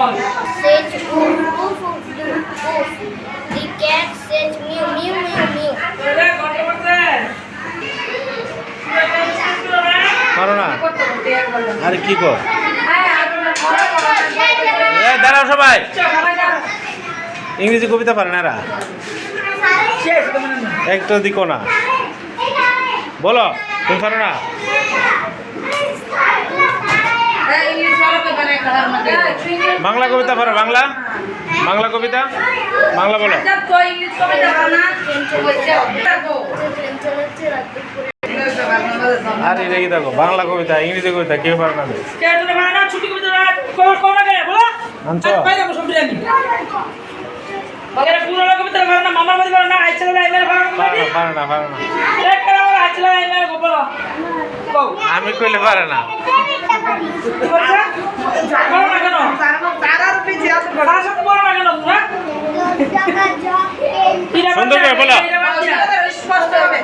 horse. Says woof, woof, woof, woof. The cat says mew, mew, mew, mew. পারো না আরে কি কর দাঁড়াও সবাই ইংরেজি কবিতা পারে না একটা দিকো না বলো তুমি পারো না বাংলা কবিতা পারো বাংলা? বাংলা কবিতা? বাংলা বলো। আরে রেগে দেখো বাংলা কবিতা ইংরেজি কবিতা কেউ পারে না আনছো? পারে না পারে না পারে না। আমি কইলে পারে না। সুন্দর করে বলো। স্পষ্ট হবে